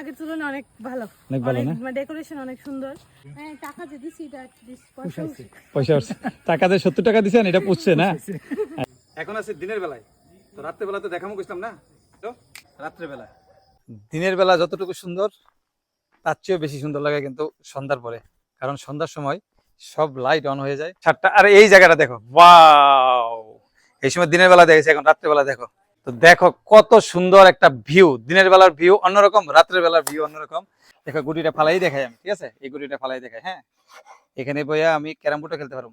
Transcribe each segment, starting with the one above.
আগের তুলনায় অনেক ভালো। অনেক ভালো না? ডেকোরেশন অনেক সুন্দর। হ্যাঁ টাকা যে দিছি এটা পয়সা টাকা দিয়ে সত্তর টাকা দিছেন এটা পুষছে না? এখন আছে দিনের বেলায়। তো রাত্রে বেলা তো দেখামো গেছিলাম না? তো রাত্রে বেলা দিনের বেলা যতটুকু সুন্দর তার চেয়েও বেশি সুন্দর লাগে কিন্তু সন্ধ্যার পরে। কারণ সন্ধ্যার সময় সব লাইট অন হয়ে যায়। সাতটা আর এই জায়গাটা দেখো। ওয়াও এই সময় দিনের বেলা দেখেছি এখন রাত্রে বেলা দেখো। তো দেখো কত সুন্দর একটা ভিউ দিনের বেলার ভিউ অন্যরকম, রাত্রের বেলার ভিউ অন্যরকম। দেখো গুটিটা ফালাই দেখাই আমি, ঠিক আছে? এই গুটিটা ফালাই দেখাই হ্যাঁ? এখানে বইয়া আমি ক্যারাম বোর্ডও খেলতে পারব।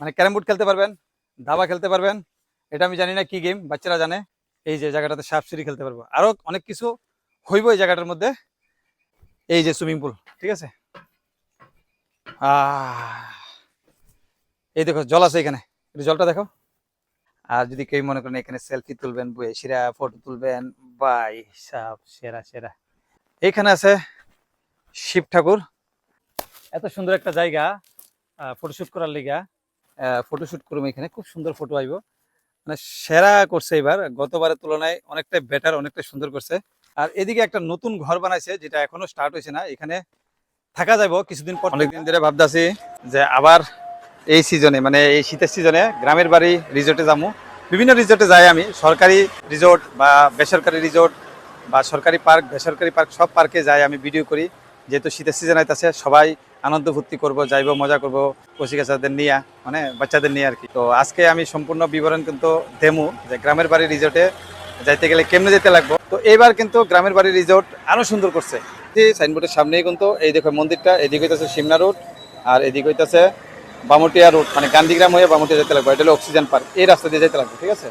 মানে ক্যারাম বোর্ড খেলতে পারবেন, দাবা খেলতে পারবেন, এটা আমি জানি না কি গেম বাচ্চারা জানে। এই যে জায়গাটাতে সাপ সিঁড়ি খেলতে পারব। আরও অনেক কিছু হইব এই জায়গাটার মধ্যে। এই যে সুইমিং পুল ঠিক আছে? আহ, এই দেখো জল আছে এখানে। জলটা দেখো আর যদি কেউ মনে করেন এখানে সেলফি তুলবেন বইয়ে সেরা ফটো তুলবেন বাই সাপ সেরা সেরা। এখানে আছে শিব ঠাকুর। এত সুন্দর একটা জায়গা ফটোশ্যুট করার লিগা। ফটোশ্যুট করব এখানে খুব সুন্দর ফটো আইব। মানে সেরা করছে এবার গতবারের তুলনায় অনেকটাই বেটার অনেকটা সুন্দর করছে। আর এদিকে একটা নতুন ঘর বানাইছে যেটা এখনও স্টার্ট হয়েছে না। এখানে থাকা যাইব কিছুদিন পর অনেকদিন ধরে ভাবতেছি যে আবার এই সিজনে মানে এই শীতের সিজনে গ্রামের বাড়ি রিসোর্টে যাব বিভিন্ন রিসোর্টে যাই আমি। সরকারি রিসোর্ট বা বেসরকারি রিসোর্ট বা সরকারি পার্ক বেসরকারি পার্ক সব পার্কে যাই আমি ভিডিও করি। যেহেতু শীতের সিজন আইতাছে, সবাই আনন্দ ফুর্তি করব, যাইবো, মজা করব কচিকাচাদের নিয়ে মানে বাচ্চাদের নিয়ে আর কি তো আজকে আমি সম্পূর্ণ বিবরণ কিন্তু দেমু যে গ্রামের বাড়ি রিসোর্টে যাইতে গেলে কেমনে যেতে লাগবো। তো এইবার কিন্তু গ্রামের বাড়ি রিসোর্ট আরও সুন্দর করছে। সাইনবোর্ডের সামনেই কিন্তু, এই দেখো মন্দিরটা, এদিকে হইতেছে সিমনা রোড আর এদিকে হইতেছে বামুটিয়া রোড মানে গান্ধীগ্রাম হয়ে বামুটিয়া যেতে লাগবে, এটা হলো অক্সিজেন পার্ক এই রাস্তা দিয়ে যেতে লাগবে, ঠিক আছে?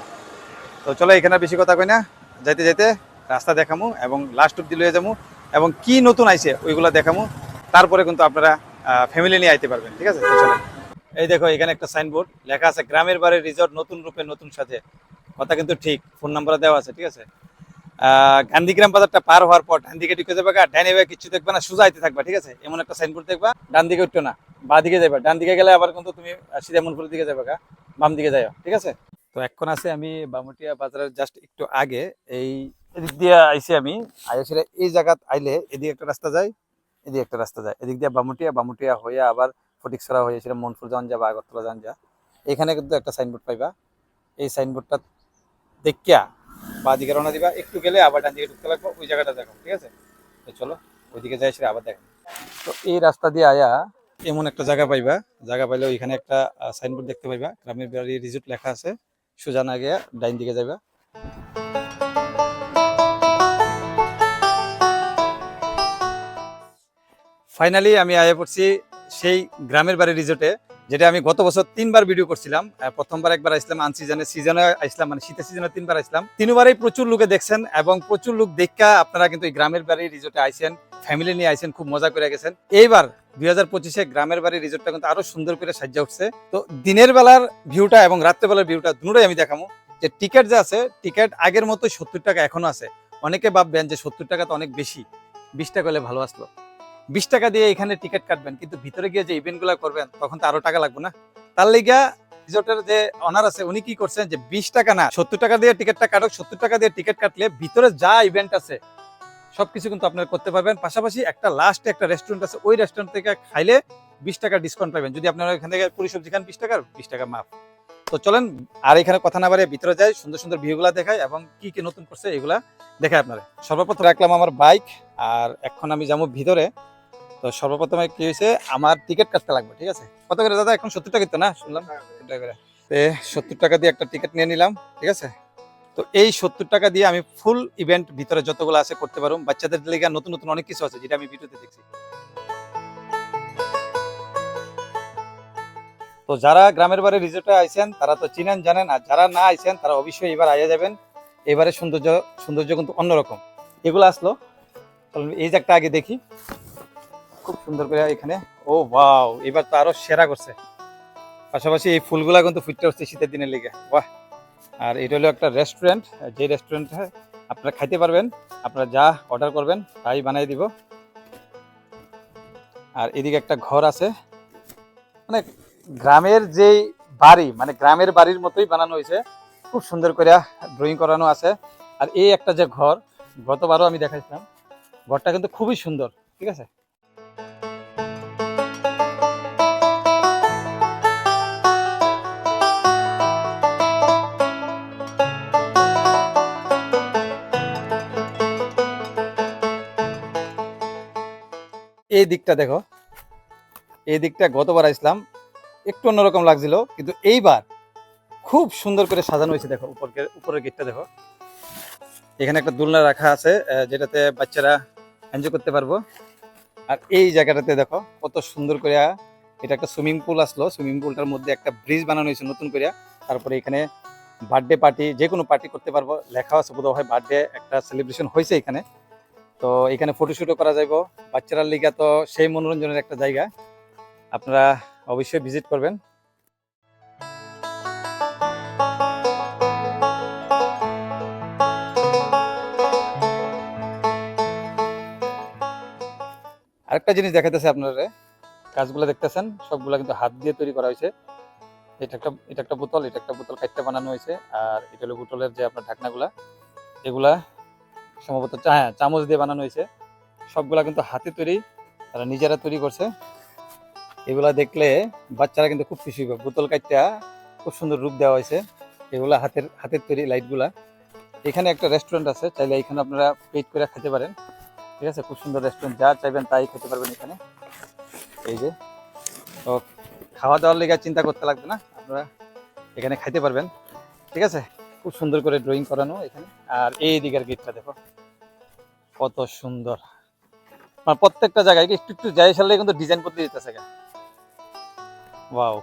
তো চলো এখানে বেশি কথা কই না, যাইতে যাইতে রাস্তা দেখামু এবং লাস্ট অব্দি লয়ে যাব এবং কি নতুন আইছে ওইগুলা দেখামু, তারপরে কিন্তু আপনারা ফ্যামিলি নিয়ে আইতে পারবেন, ঠিক আছে? তো চলেন। এই দেখো, এখানে একটা সাইনবোর্ড লেখা আছে, গ্রামের বাড়ির রিসর্ট নতুন রূপে নতুন সাথে কথা কিন্তু ঠিক ফোন নাম্বার দেওয়া আছে, ঠিক আছে? গান্ধীগ্রাম বাজারটা পার হওয়ার পর ডান দিকে ঢুকে যাবে ডানে বামে কিচ্ছু দেখবে না সোজা আইতে থাকবা, ঠিক আছে? এমন একটা সাইনবোর্ড দেখবা, ডান দিকে উঠতো না, বা দিকে যাবে ডান দিকে গেলে আবার কিন্তু তুমি সিধা দিকে যাবে বাম দিকে যাও ঠিক আছে? তো এখন আছে আমি বামুটিয়া বাজারের জাস্ট একটু আগে, এই এদিক দিয়ে আইছি আমি আইসিরে এই জায়গাত আইলে এদিকে একটা রাস্তা যায়, এদিকে একটা রাস্তা যায়, এদিক দিয়ে বামুটিয়া বামুটিয়া হয়ে আবার ফটিকছড়া হয়ে সেটা মনপুর যান যা বা আগরতলা যান যা এখানে কিন্তু একটা সাইনবোর্ড পাইবা, এই সাইনবোর্ডটা দেখিয়া বা দিকে রওনা দিবা, একটু গেলে আবার ডান দিকে ঢুকতে লাগবে, ওই জায়গাটা দেখো, ঠিক আছে? তো চলো, ওইদিকে যাই, সেটা আবার দেখো তো এই রাস্তা দিয়ে আয়া এমন একটা জায়গা পাইবা, জায়গা পাইলে ওইখানে একটা সাইনবোর্ড দেখতে পাইবা, গ্রামের বাড়ি রিজোর্ট লেখা আছে সোজা না গিয়া ডাইন দিকে যাইবা। ফাইনালি আমি আয়া পড়ছি সেই গ্রামের বাড়ি রিজোর্টে যেটা আমি গত বছর তিনবার ভিডিও করছিলাম। প্রথমবার একবার আসলাম আন সিজনে আসলাম মানে শীতের সিজনে তিনবার আসলাম। তিনবারই প্রচুর লোকে দেখছেন এবং প্রচুর লোক দেখা আপনারা কিন্তু এই গ্রামের বাড়ি রিজোর্টে আইছেন ফ্যামিলি নিয়ে আইছেন, খুব মজা করে গেছেন। এইবার দুই হাজার পঁচিশে গ্রামের বাড়ি রিজোর্টটা কিন্তু আরও সুন্দর করে সাজ্জা উঠছে। তো দিনের বেলার ভিউটা এবং রাত্রেবেলার ভিউটা দুটোই আমি দেখাবো যে টিকিট যে আছে টিকিট আগের মতো সত্তর টাকা এখনও আছে। অনেকে ভাববেন যে সত্তর টাকা তো অনেক বেশি। বিশ টাকা হলে ভালো আসলো। বিশ টাকা দিয়ে এখানে টিকিট কাটবেন, কিন্তু ভিতরে গিয়ে যে ইভেন্টগুলো করবেন, তখন তো আরও টাকা লাগবে না। তার লিগা রিসোর্টের যে অনার আছে, উনি কি করছেন যে বিশ টাকা না, সত্তর টাকা দিয়ে টিকিটটা কাটক, সত্তর টাকা দিয়ে টিকিট কাটলে ভিতরে যা ইভেন্ট আছে, সবকিছু কিন্তু আপনারা করতে পারবেন। পাশাপাশি একটা লাস্টে একটা রেস্টুরেন্ট আছে, ওই রেস্টুরেন্ট থেকে খাইলে বিশ টাকা ডিসকাউন্ট পাবেন যদি আপনারা এখান থেকে পুরি সবজি খান বিশ টাকার, বিশ টাকা মাফ। তো চলেন, আর এখানে কথা না বাড়ে ভিতরে যাই, সুন্দর সুন্দর ভিউগুলা দেখায় এবং কি কি নতুন করছে এগুলা দেখাই আপনারা সর্বপ্রথম রাখলাম আমার বাইক আর এখন আমি যাব ভিতরে। তো সর্বপ্রথমে কি হয়েছে? আমার টিকিট কাটতে লাগবে, ঠিক আছে? কত করে দাদা? এখন সত্তর টাকা না? শুনলাম সত্তর টাকা দিয়ে একটা টিকিট নিয়ে নিলাম, ঠিক আছে? তো এই সত্তর টাকা দিয়ে আমি ফুল ইভেন্ট ভিতরে যতগুলো আছে করতে পারব। বাচ্চাদের লেগে নতুন নতুন অনেক কিছু আছে, যেটা আমি ভিডিওতে দেখছি। তো যারা গ্রামের বাড়ি রিসোর্টে আইছেন, তারা তো চিনেন, জানেন, আর যারা না আইছেন, তারা অবশ্যই এবার আইয়া যাবেন। এবারে সৌন্দর্য সৌন্দর্য কিন্তু অন্যরকম। এগুলো আসলো। এই যে একটা আগে দেখি। খুব সুন্দর করে এখানে। ও ওয়াও এবার তো আরও সেরা করছে। পাশাপাশি এই ফুলগুলা কিন্তু ফুটতে হচ্ছে শীতের দিনের লেগে। বাহ! আর এটা হলো একটা রেস্টুরেন্ট যে রেস্টুরেন্টে আপনারা খাইতে পারবেন, আপনারা যা অর্ডার করবেন, তাই বানিয়ে দিব। আর এদিকে একটা ঘর আছে। মানে গ্রামের যেই বাড়ি মানে গ্রামের বাড়ির মতোই বানানো হয়েছে। খুব সুন্দর করে ড্রয়িং করানো আছে। আর এই একটা যে ঘর, গতবারও আমি দেখাইছিলাম। ঘরটা কিন্তু খুবই সুন্দর, ঠিক আছে? এই দিকটা দেখো। এই দিকটা গতবার আসলাম একটু অন্যরকম লাগছিল, কিন্তু এইবার খুব সুন্দর করে সাজানো হয়েছে দেখো উপরের উপরের গেটটা দেখো। এখানে একটা দোলনা রাখা আছে যেটাতে বাচ্চারা এনজয় করতে পারব। আর এই জায়গাটাতে দেখো, কত সুন্দর করে, এটা একটা সুইমিং পুল আসলো। সুইমিং পুলটার মধ্যে একটা ব্রিজ বানানো হয়েছে নতুন করে। তারপরে এখানে বার্থডে পার্টি যে কোনো পার্টি করতে পারব। লেখা আছে বোধ হয় বার্থডে একটা সেলিব্রেশন হয়েছে এখানে। তো এখানে ফটোশুটও করা যাইব। বাচ্চারা লিগা তো সেই মনোরঞ্জনের একটা জায়গা। আপনারা অবশ্যই ভিজিট করবেন। আরেকটা জিনিস দেখাতেছে আপনারা। কাজগুলো দেখতেছেন? সবগুলো কিন্তু হাত দিয়ে তৈরি করা হয়েছে। এটা একটা এটা একটা বোতল, এটা একটা বোতল কাটতে বানানো হয়েছে। আর এটা হলো বোতলের যে আপনার ঢাকনাগুলা, এগুলা সম্ভবত হ্যাঁ চামচ দিয়ে বানানো হয়েছে। সবগুলা কিন্তু হাতে তৈরি, তারা নিজেরা তৈরি করছে। এগুলা দেখলে বাচ্চারা কিন্তু খুব খুশি হবে। বোতল কাটটা খুব সুন্দর রূপ দেওয়া হয়েছে। এগুলা হাতের হাতের তৈরি লাইটগুলা। এখানে একটা রেস্টুরেন্ট আছে, চাইলে এখানে আপনারা পেট করে খেতে পারেন। ঠিক আছে? খুব সুন্দর রেস্টুরেন্ট। যা চাইবেন তাই খেতে পারবেন এখানে। এই যে, তো খাওয়া দাওয়ার লেগে চিন্তা করতে লাগবে না। আপনারা এখানে খাইতে পারবেন। ঠিক আছে? খুব সুন্দর করে ড্রয়িং করানো এখানে। আর এই দিকের গেটটা দেখো, কত সুন্দর। মানে প্রত্যেকটা জায়গায় একটু একটু যাই সালে কিন্তু ডিজাইন করতে দিতেছে ওয়াও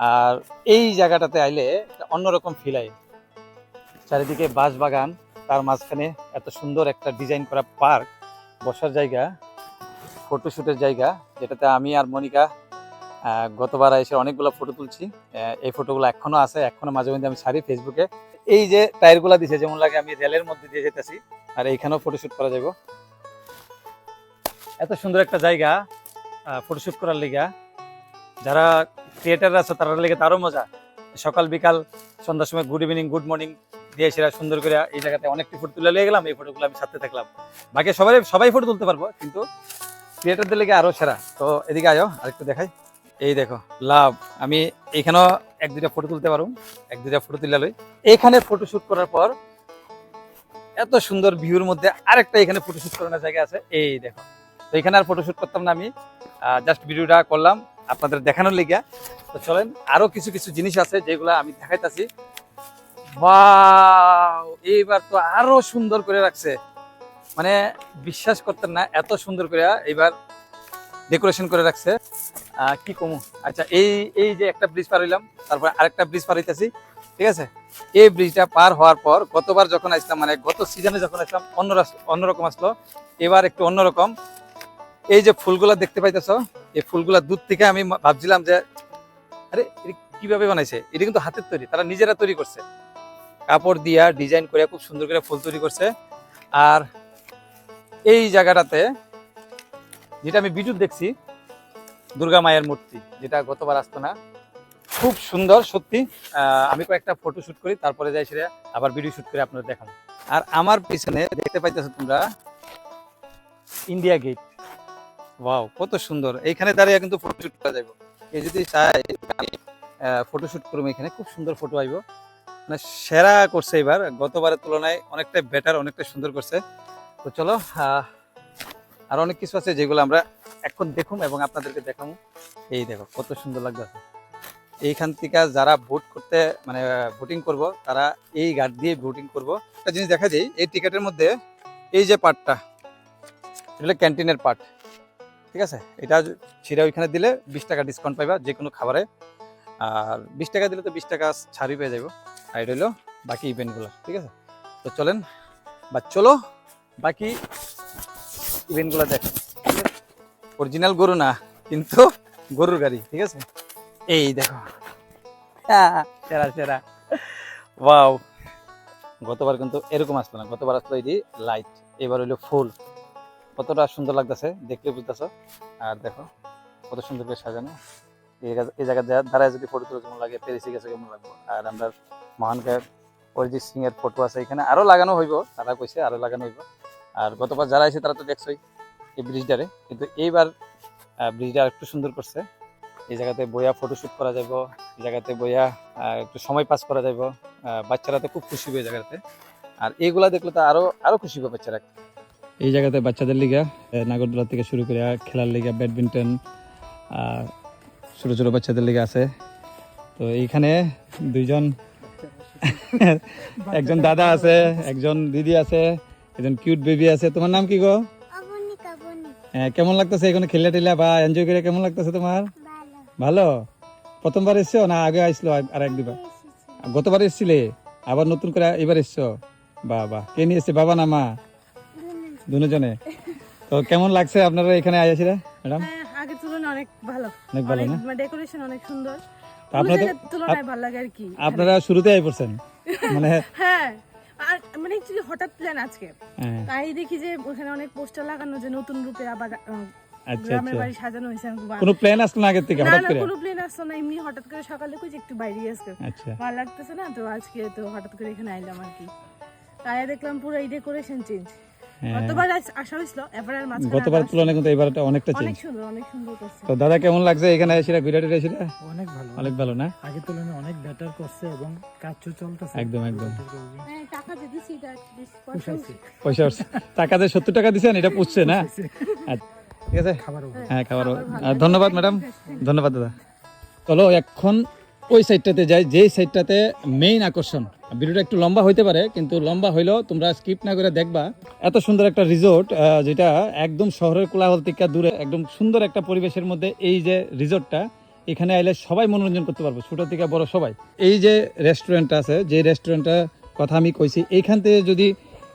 আর এই জায়গাটাতে আইলে অন্যরকম ফিল আয়। চারিদিকে বাঁশ বাগান তার মাঝখানে এত সুন্দর একটা ডিজাইন করা পার্ক বসার জায়গা ফটোশুটের জায়গা, যেটাতে আমি আর মনিকা গতবার এসে অনেকগুলো ফটো তুলছি। এই ফটোগুলো এখনও আছে, এখনও মাঝে মধ্যে আমি ছাড়ি ফেসবুকে এই যে টায়ারগুলো দিছে, যেমন লাগে আমি রেলের মধ্যে দিয়ে যেতেছি আর এইখানেও ফটোশ্যুট করা যাবে এত সুন্দর একটা জায়গা ফটোশুট করার লিগা। যারা ক্রিয়েটার আছে, তার লেগে তারও মজা। সকাল, বিকাল, সন্ধ্যার সময় গুড ইভিনিং গুড মর্নিং দিয়ে সেরা সুন্দর করে এই জায়গাতে অনেকটি ফটো তুলে নিয়ে গেলাম, এই ফটোগুলো আমি সাথে থাকলাম। বাকি সবাই সবাই ফটো তুলতে পারব, কিন্তু ক্রিয়েটারদের লেগে আরও সেরা। তো এদিকে আয়ো, আরেকটু দেখাই। এই দেখো, লাভ। আমি এখানেও এক, দুইটা ফটো তুলতে পারব এক দুটা ফটো তুলে লই। এখানে ফটো শুট করার পর এত সুন্দর ভিউর মধ্যে আরেকটা এখানে ফটো শুট করানোর জায়গা আছে। এই দেখো, তো এখানে আর ফটো শুট করতাম না আমি। জাস্ট ভিডিওটা করলাম, আপনাদের দেখানোর লিগা তো চলেন, আরও কিছু কিছু জিনিস আছে যেগুলো আমি দেখাইতাছি। এইবার তো আরও সুন্দর করে রাখছে। মানে বিশ্বাস করতেন না, এত সুন্দর করে এইবার ডেকোরেশন করে রাখছে। কি কমু? আচ্ছা এই এই যে একটা ব্রিজ পার হইলাম, তারপর আরেকটা ব্রিজ পার হইতেছি, ঠিক আছে? এই ব্রিজটা পার হওয়ার পর গতবার যখন আসলাম মানে গত সিজনে যখন আসলাম, অন্য অন্যরকম আসলো, এবার একটু অন্যরকম এই যে ফুলগুলা দেখতে পাইতেছো, এই ফুলগুলা দূর থেকে আমি ভাবছিলাম যে, আরে কীভাবে বানাইছে? এটা কিন্তু হাতের তৈরি, তারা নিজেরা তৈরি করছে। কাপড় দিয়া ডিজাইন করে খুব সুন্দর করে ফুল তৈরি করছে। আর এই জায়গাটাতে, যেটা আমি ভিডিও দেখছি দুর্গা মায়ের মূর্তি, যেটা গতবার আসতো না। খুব সুন্দর, সত্যি। আমি কয়েকটা ফটো শুট করি, তারপরে যাই সেটা আবার ভিডিও শুট করে আপনাদের দেখাবো। আর আমার পিছনে দেখতে পাইতেছো তোমরা ইন্ডিয়া গেট ওয়াও কত সুন্দর। এইখানে দাঁড়িয়ে কিন্তু ফটো শুট করা যাবে এই যদি চাই ফটো শুট করব এখানে। খুব সুন্দর ফটো আইব। মানে সেরা করছে এবার গতবারের তুলনায় অনেকটাই বেটার অনেকটা সুন্দর করছে। তো চলো আর অনেক কিছু আছে যেগুলো আমরা এখন দেখুন এবং আপনাদেরকে দেখাবো। এই দেখো, কত সুন্দর লাগতেছে এইখান থেকে যারা ভোট করতে মানে ভোটিং করব, তারা এই গার্ড দিয়ে ভোটিং করব। একটা জিনিস দেখা যায়, এই টিকেটের মধ্যে এই যে পার্টটা এটা ক্যান্টিনের পার্ট ঠিক আছে? এটা ছিঁড়ে ওইখানে দিলে বিশ টাকা ডিসকাউন্ট পাইবা যে কোনো খাবারে। আর বিশ টাকা দিলে তো বিশ টাকা ছাড়ই পেয়ে যাব আর এটা হলো বাকি ইভেন্টগুলো ঠিক আছে? তো চলেন, বা চলো, বাকি ইভেন্টগুলো দেখ। অরিজিনাল গরু না কিন্তু গরুর গাড়ি ঠিক আছে? এই দেখো। আহ, সেরা সেরা। গতবার কিন্তু এরকম আসতো না গতবার আসতো এই লাইট এবার হইল ফুল। কতটা সুন্দর লাগতেছে দেখলে বুঝতেছো? আর দেখো কত সুন্দর করে সাজানো। এই জায়গা- দাঁড়ায় যদি ফটো তুলে কেমন লাগে? পেরেছি গেছে কেমন লাগবে? আর আমরা মহান গায়ক অরিজিৎ সিং এর ফটো আছে এখানে। আরও লাগানো হইব তারা কইছে আরও লাগানো হইব। আর গতবার যারা আছে তারা তো দেখছোই। এই ব্রিজটারে। কিন্তু এইবার ব্রিজটা একটু সুন্দর করছে। এই জায়গাতে বইয়া ফটোশুট করা যাব এই জায়গাতে বইয়া একটু সময় পাস করা যাব বাচ্চারা তো খুব খুশি হবে এই জায়গাতে। আর এইগুলা দেখলে তো আরও আরও খুশি হবে বাচ্চারা। এই জায়গাতে বাচ্চাদের লিগা নাগরদোলা থেকে শুরু করে খেলার লিগা, ব্যাডমিন্টন ছোট ছোট বাচ্চাদের লিগা আছে। তো এইখানে দুইজন, একজন দাদা আছে, একজন দিদি আছে, একজন কিউট বেবি আছে। তোমার নাম কি গো? কেমন লাগতেছে এখানে খেলে টেলা বা এনজয় করে কেমন লাগতেছে তোমার? ভালো। প্রথমবার এসছো না আগে আসলো আর- এক দুবার গতবার এসছিলে? আবার নতুন করে এবার এসছো? বাহ বাহ কে নিয়ে এসছে? বাবা না মা? দুজনে। তো কেমন লাগছে আপনারা এখানে আইসিরা ম্যাডাম? হ্যাঁ আগের তুলনায় অনেক ভালো। অনেক ভালো না? ডেকোরেশন অনেক সুন্দর। আপনাদের তুলনায় ভালো লাগে আর কি আপনারা শুরুতে আই পড়ছেন? মানে হ্যাঁ। আর মানে হঠাৎ প্ল্যান আজকে? হ্যাঁ, তাই দেখি যে ওখানে অনেক পোস্টার লাগানো যে নতুন রূপে আবার আচ্ছা গ্রামের আচ্ছা। বাড়ি সাজানো হয়েছে কোনো প্ল্যান আসলো না আগের থেকে হঠাৎ করে? কোনো প্লেন আসতো না। এমনি হঠাৎ করে সকালে কই যে একটু বাইরে আজকে। আচ্ছা। ভালো লাগতেছে না তো আজকে তো হঠাৎ করে এখানে আইলাম আর কি। তাই দেখলাম পুরো এই ডেকোরেশন চেঞ্জ গতবার আসা হয়েছিল এবার আর মাঝখানে গতবার তুলনায় কিন্তু এবারটা অনেকটা চেঞ্জ অনেক সুন্দর অনেক সুন্দর করছে। তো দাদা কেমন লাগছে এখানে ঘুরে টুরে অনেক ভালো। অনেক ভালো না? আগের তুলনায় অনেক বেটার করছে এবং কাজও চলতেছে। একদম, একদম। হ্যাঁ টাকা যে দিছি এটা পয়সা পয়সা টাকা যে সত্তর টাকা দিচ্ছেন এটা পুষছে না? আচ্ছা, ঠিক আছে। খাবার হ্যাঁ খাবার ধন্যবাদ ম্যাডাম। ধন্যবাদ দাদা। চলো এখন ওই সাইডটাতে যাই, যেই সাইডটাতে মেইন আকর্ষণ। ভিডিওটা একটু লম্বা হইতে পারে, কিন্তু লম্বা হইলেও তোমরা স্কিপ না করে দেখবা। এত সুন্দর একটা রিসোর্ট যেটা একদম শহরের কোলাহল থেকে দূরে, একদম সুন্দর একটা পরিবেশের মধ্যে এই যে রিসোর্টটা এখানে আইলে সবাই মনোরঞ্জন করতে পারব, ছোট থেকে বড় সবাই। এই যে রেস্টুরেন্ট আছে যে রেস্টুরেন্টটার কথা আমি কইছি, এইখান থেকে যদি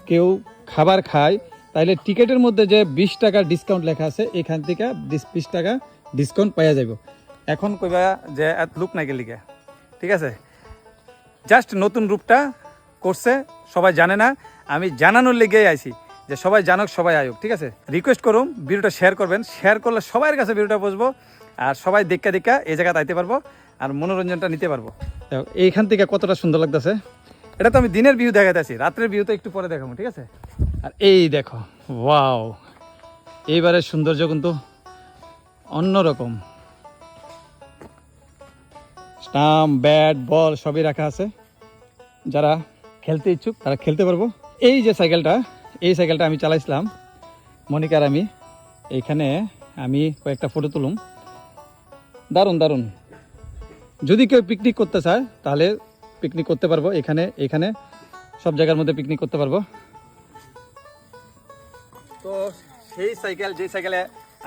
কেউ খাবার খায় তাহলে টিকেটের মধ্যে যে বিশ টাকা ডিসকাউন্ট লেখা আছে, এখান থেকে বিশ টাকা ডিসকাউন্ট পাওয়া যাব এখন কইবা যে এত লুক নাই গেলিকে ঠিক আছে? জাস্ট নতুন রূপটা করছে সবাই জানে না। আমি জানানোর লেগেই আইছি যে সবাই জানুক সবাই আয়ুক ঠিক আছে? রিকোয়েস্ট করুন ভিডিওটা শেয়ার করবেন। শেয়ার করলে সবার কাছে ভিডিওটা বসবো আর সবাই দেখা দেখা এই জায়গাতে আইতে পারব আর মনোরঞ্জনটা নিতে পারব। এইখান থেকে কতটা সুন্দর লাগতেছে? এটা তো আমি দিনের ভিউ দেখাইতেছি রাত্রের ভিউ তো একটু পরে দেখাবো ঠিক আছে? আর এই দেখো ওয়াও এইবারের সৌন্দর্য কিন্তু অন্যরকম। স্টাম্প ব্যাট বল সবই রাখা আছে। যারা খেলতে ইচ্ছুক, তারা খেলতে পারব। এই যে সাইকেলটা এই সাইকেলটা আমি চালাইছিলাম, মনিকার আমি। এইখানে আমি কয়েকটা ফটো তুলুম। দারুণ দারুণ। যদি কেউ পিকনিক করতে চায়, তাহলে পিকনিক করতে পারব। এখানে এখানে সব জায়গার মধ্যে পিকনিক করতে পারব। তো সেই সাইকেল যে সাইকেলে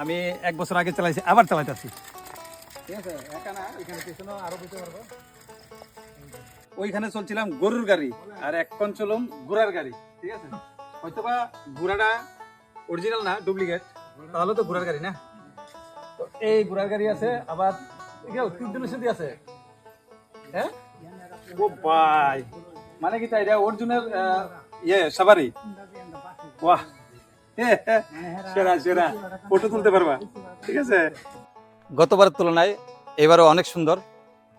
আমি এক বছর আগে চালাইছি, আবার চালাইতেছি ঠিক আছে? একা না এখানে পিছনেও আরও দিতে পারব। ওইখানে চলছিলাম গরুর গাড়ি আর এখন চলুম ঘোড়ার গাড়ি ঠিক আছে? হয়তোবা ঘোড়াটা অরিজিনাল না ডুপ্লিকেট তাহলে তো ঘোড়ার গাড়ি না? তো এই ঘোড়ার গাড়ি আছে আবার তিনজনের সাথে আছে। হ্যাঁ? ও ভাই মানে কি তাই এটা অর্জুনের ইয়ে সাবারি? বাহ সেরা সেরা। ফটো তুলতে পারবা ঠিক আছে? গতবারের তুলনায় এবারও অনেক সুন্দর।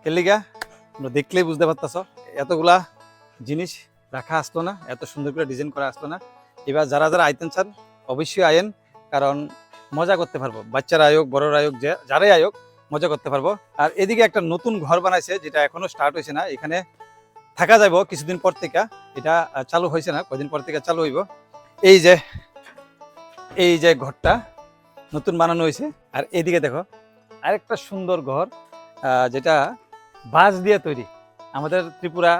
কেলিগা তোমরা দেখলেই বুঝতে পারতেছ, এতগুলা জিনিস রাখা আসতো না, এত সুন্দর করে ডিজাইন করা আসতো না। এবার যারা যারা আইতেন চান, অবশ্যই আয়েন, কারণ মজা করতে পারব। বাচ্চারা আয়োগ বড়রা আয়োগ যে যারাই আয়োগ মজা করতে পারব। আর এদিকে একটা নতুন ঘর বানাইছে, যেটা এখনও স্টার্ট হয়েছে না, এখানে থাকা যাব কিছুদিন পর থেকে। এটা চালু হয়েছে না কদিন পর থেকে চালু হইব। এই যে এই যে ঘরটা নতুন বানানো হয়েছে আর এদিকে দেখো আরেকটা সুন্দর ঘর যেটা বাঁশ দিয়ে তৈরি। আমাদের ত্রিপুরা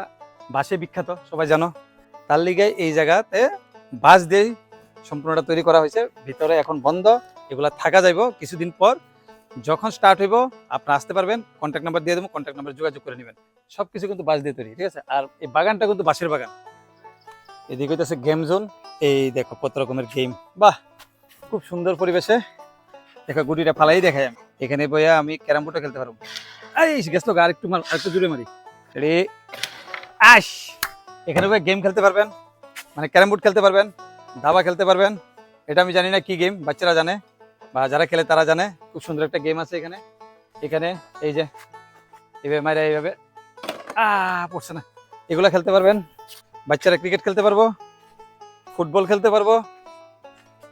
বাঁশে বিখ্যাত, সবাই জানো। তার লিগে এই জায়গাতে বাঁশ দিয়েই সম্পূর্ণটা তৈরি করা হয়েছে। ভিতরে এখন বন্ধ, এগুলা থাকা যাইব। কিছুদিন পর যখন স্টার্ট হইব, আপনারা আসতে পারবেন। কন্ট্যাক্ট নাম্বার দিয়ে দেবো কন্ট্যাক্ট নাম্বার যোগাযোগ করে নেবেন। সব কিছু কিন্তু বাঁশ দিয়ে তৈরি, ঠিক আছে? আর এই বাগানটা কিন্তু বাঁশের বাগান। এদিকে হইতেছে গেম জোন এই দেখো, কত রকমের গেম বাহ! খুব সুন্দর পরিবেশে। দেখো, গুটিটা ফালাই দেখাই আমি। এখানে বইয়া আমি ক্যারাম বোর্ডটা খেলতে পারব। এই গেছিল আর একটু মার আরেকটু জুড়ে মারি। রে আস! এখানে বই গেম খেলতে পারবেন মানে ক্যারাম বোর্ড খেলতে পারবেন দাবা খেলতে পারবেন। এটা আমি জানি না কি গেম বাচ্চারা জানে, বা যারা খেলে তারা জানে। খুব সুন্দর একটা গেম আছে এখানে। এখানে এই যে, এইভাবে মারা এইভাবে। আ, পড়ছে না। এগুলা খেলতে পারবেন। বাচ্চারা ক্রিকেট খেলতে পারব ফুটবল খেলতে পারব।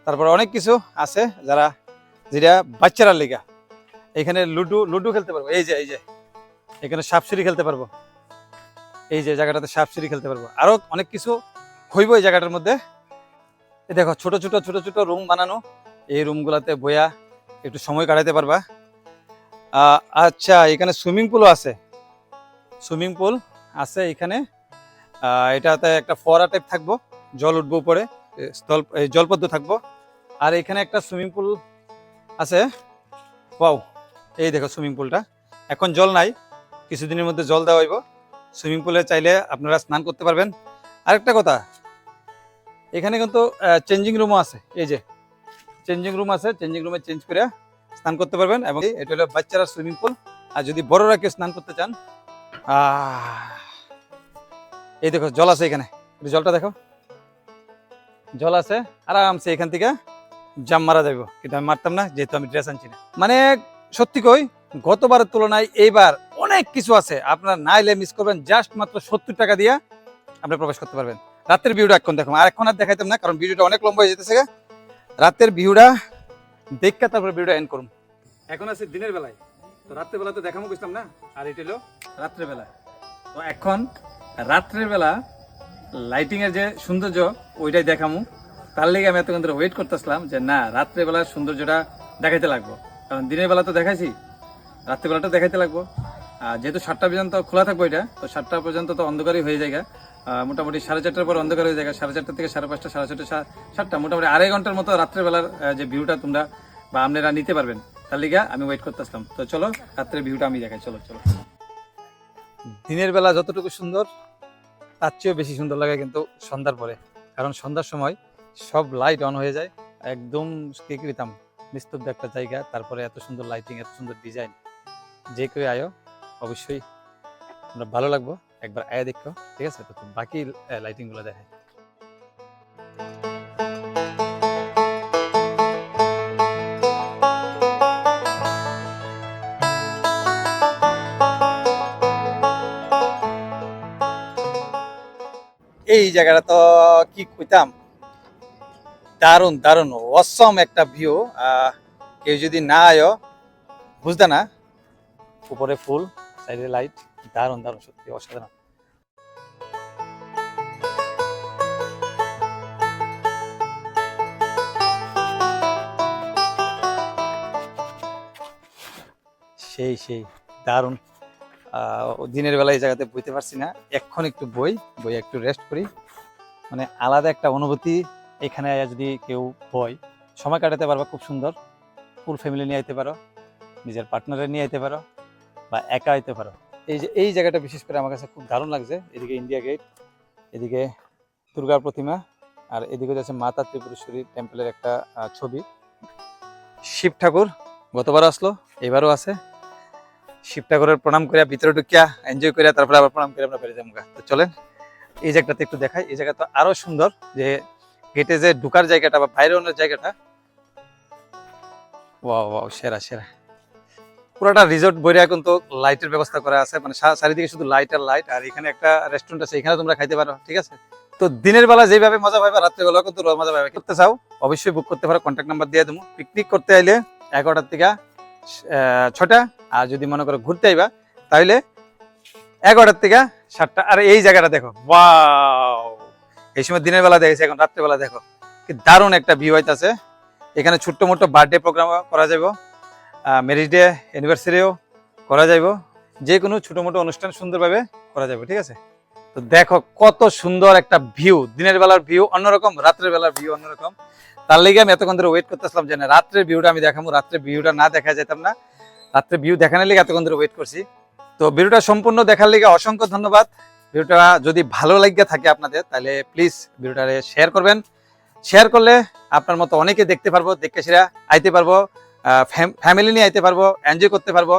তারপর অনেক কিছু আছে যারা, যেটা বাচ্চারা লেগা। এখানে লুডু লুডু খেলতে পারব। এই যে এই যে। এখানে সাপসিড়ি খেলতে পারব। এই যে জায়গাটাতে সাপসিড়ি খেলতে পারব। আরও অনেক কিছু হইব এই জায়গাটার মধ্যে। দেখো, ছোট ছোট ছোট ছোট রুম বানানো। এই রুমগুলাতে বইয়া একটু সময় কাটাতে পারবা। আচ্ছা এখানে সুইমিং পুলও আছে। সুইমিং পুল আছে এখানে। এটাতে একটা ফোয়ারা টাইপ থাকব। জল উঠবো উপরে। স্থল জলপদ্ম থাকব। আর এখানে একটা সুইমিং পুল আছে। ওয়াও। এই দেখো সুইমিং পুলটা এখন জল নাই, কিছুদিনের মধ্যে জল দেওয়া হইব। সুইমিং পুলে চাইলে আপনারা স্নান করতে পারবেন। আরেকটা কথা, এখানে কিন্তু চেঞ্জিং রুমও আছে। এই যে চেঞ্জিং রুম আছে চেঞ্জিং রুমে চেঞ্জ করে স্নান করতে পারবেন এবং এটা হলো বাচ্চারা সুইমিং পুল আর যদি বড়রা কেউ স্নান করতে চান এই দেখো জল আছে এখানে। জলটা দেখো। জল আছে, আরামসে এখান থেকে জাম মারা যাব কিন্তু আমি মারতাম না, যেহেতু আমি ড্রেস আনছি না। মানে সত্যি কই? গতবারের তুলনায় এইবার অনেক কিছু আছে। আপনারা না এলে মিস করবেন জাস্ট মাত্র সত্তর টাকা দিয়ে আপনি প্রবেশ করতে পারবেন। রাতের ভিউটা এখন দেখুন, আর এখন আর দেখাইতাম না, কারণ ভিডিওটা অনেক লম্বা হয়ে যেতেছে। রাতের ভিউটা দেখে তারপরে ভিডিওটা এন্ড করুন। এখন আছে দিনের বেলায়। তো রাত্রের বেলা তো দেখামো বুঝতাম না? আর এটা হলো রাত্রের বেলা। তো এখন রাত্রের বেলা লাইটিং এর যে সৌন্দর্য, ওইটাই দেখামু। তার লেগে আমি এতক্ষণ ধরে ওয়েট করতেছিলাম যে না রাত্রে বেলার সৌন্দর্যটা দেখাইতে লাগবো। কারণ দিনের বেলা তো দেখাইছি রাত্রে বেলাটা দেখাইতে লাগবো। আর যেহেতু সাতটা পর্যন্ত খোলা থাকব এটা, তো সাতটা পর্যন্ত তো অন্ধকারই হয়ে যায় মোটামুটি সাড়ে চারটার পর অন্ধকার হয়ে যায় সাড়ে চারটা থেকে সাড়ে পাঁচটা, সাড়ে ছটা সাতটা, মোটামুটি আড়াই ঘণ্টার মতো রাত্রে বেলার যে ভিউটা তোমরা বা আপনারা নিতে পারবেন। তার লিগা আমি ওয়েট করতেছিলাম। তো চলো, রাত্রের ভিউটা আমি দেখাই, চলো চলো। দিনের বেলা যতটুকু সুন্দর, তার চেয়েও বেশি সুন্দর লাগে কিন্তু সন্ধ্যার পরে। কারণ সন্ধ্যার সময় সব লাইট অন হয়ে যায়, একদম কি করিতাম নিস্তব্ধ একটা জায়গা, তারপরে এত সুন্দর লাইটিং এত সুন্দর ডিজাইন যে কেউ আয়ো, অবশ্যই আমরা ভালো লাগবো। একবার আয়া দেখো, ঠিক আছে? তো বাকি লাইটিংগুলো দেখায় এই জায়গাটা তো কি কইতাম? দারুণ দারুণ অসম একটা ভিউ কেউ যদি না আয়ো, বুঝতে না? উপরে ফুল সাইডে লাইট দারুণ দারুণ, সত্যি অসাধারণ। সেই সেই, দারুণ। দিনের বেলা এই জায়গাতে বইতে পারছি না। এখন একটু বই বই একটু রেস্ট করি। মানে আলাদা একটা অনুভূতি এখানে যদি কেউ হয়, সময় কাটাতে পারবা, খুব সুন্দর। ফুল ফ্যামিলি নিয়ে আইতে পারো, নিজের পার্টনারে নিয়ে আইতে পারো, বা একা আইতে পারো। এই যে, এই জায়গাটা বিশেষ করে আমার কাছে খুব দারুণ লাগছে। এদিকে ইন্ডিয়া গেট এদিকে দুর্গা প্রতিমা, আর এদিকে যাচ্ছে মাতা ত্রিপুরেশ্বরী টেম্পলের একটা ছবি। শিব ঠাকুর গতবার আসলো, এবারও আছে। শিব ঠাকুরের প্রণাম করিয়া ভিতরে ঢুকিয়া এনজয় করিয়া তারপরে আবার প্রণাম করে আমরা বেরিয়ে যাব তো চলেন, এই জায়গাটাতে একটু দেখাই। এই জায়গা তো আরও সুন্দর যে গেটে যে ঢুকার জায়গাটা বা বাইরে অন্য জায়গাটা, ওয়াও সেরা সেরা। পুরাটা রিসোর্ট বইরা কিন্তু লাইটের ব্যবস্থা করা আছে মানে চারিদিকে শুধু লাইট আর লাইট আর এখানে একটা রেস্টুরেন্ট আছে এখানে তোমরা খাইতে পারো, ঠিক আছে? তো দিনের বেলা যেভাবে মজা পাবে রাত্রে বেলা কিন্তু মজা পাবে করতে চাও, অবশ্যই বুক করতে পারো কন্ট্যাক্ট নাম্বার দিয়ে দেবো। পিকনিক করতে আইলে এগারোটার থেকে ছটা, আর যদি মনে করো ঘুরতে আইবা, তাইলে এগারোটার থেকে সাতটা, আর এই জায়গাটা দেখো, ওয়াও! এই সময় দিনের বেলা দেখেছি, এখন রাত্রে বেলা দেখো। কি দারুণ একটা ভিউ হইতাছে। এখানে ছোট্ট মোটো বার্থডে প্রোগ্রাম করা যাইব। ম্যারেজ ডে অ্যানিভার্সারিও করা যাইব। যে কোনো ছোটো মোটো অনুষ্ঠান সুন্দরভাবে করা যাবে ঠিক আছে? তো দেখো কত সুন্দর একটা ভিউ দিনের বেলার ভিউ অন্যরকম, রাত্রের বেলার ভিউ অন্যরকম। তার লেগে আমি এতক্ষণ ধরে ওয়েট করতেছিলাম যে না, রাত্রের ভিউটা আমি দেখাবো রাত্রের ভিউটা না দেখা যেতাম না। রাত্রে ভিউ দেখানোর লেগে এতক্ষণ ধরে ওয়েট করছি। তো ভিডিওটা সম্পূর্ণ দেখার লেগে অসংখ্য ধন্যবাদ। ভিডিওটা যদি ভালো লাগে থাকে আপনাদের, তাহলে প্লিজ ভিডিওটা শেয়ার করবেন। শেয়ার করলে আপনার মতো অনেকে দেখতে পারব দেখতে সেরা আইতে পারব ফ্যামিলি নিয়ে আইতে পারব এনজয় করতে পারব।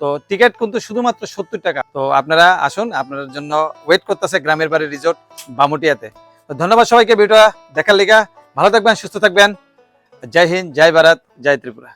তো টিকিট কিন্তু শুধুমাত্র সত্তর টাকা। তো আপনারা আসুন আপনার জন্য ওয়েট করতেছে গ্রামের বাড়ি রিসোর্ট বামুটিয়াতে। তো ধন্যবাদ সবাইকে ভিডিওটা দেখার লেগে। ভালো থাকবেন, সুস্থ থাকবেন। জয় হিন্দ, জয় ভারত, জয় ত্রিপুরা।